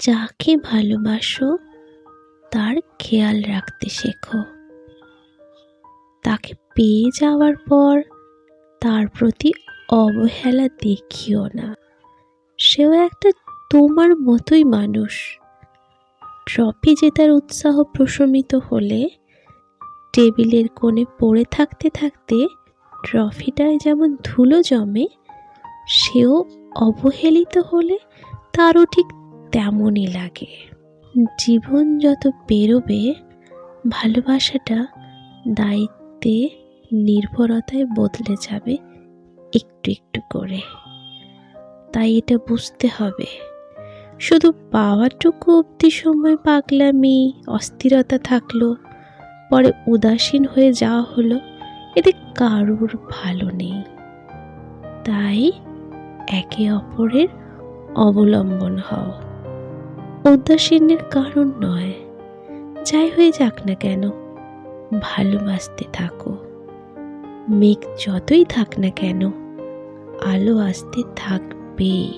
যাকে ভালোবাসো, তার খেয়াল রাখতে শেখো। তাকে পেয়ে যাওয়ার পর, তার প্রতি অবহেলা দেখিও না। সেও একটা তোমার মতোই মানুষ। ট্রফি জেতার উৎসাহ প্রশমিত হলে, টেবিলের কোণে পড়ে থাকতে থাকতে ট্রফিটায় যেমন ধুলো জমে, সেও অবহেলিত হলে তারও ঠিক তেমনই লাগে। জীবন যত পেরোবে, ভালোবাসাটা দায়িত্বে, নির্ভরতায় বদলে যাবে একটু একটু করে। তাই এটা বুঝতে হবে। শুধু পাওয়াটুকু অবধি সময় পাগলামি, অস্থিরতা থাকল, পরে উদাসীন হয়ে যাওয়া হলো, এতে কারুর ভালো নেই। তাই একে অপরের অবলম্বন হও। উদাসীনের কারণ নয়। যাই হয়ে যাক না কেন, ভালোবাসতে থাকো। মেঘ যতই থাক না কেন, আলো আসতে থাকবেই।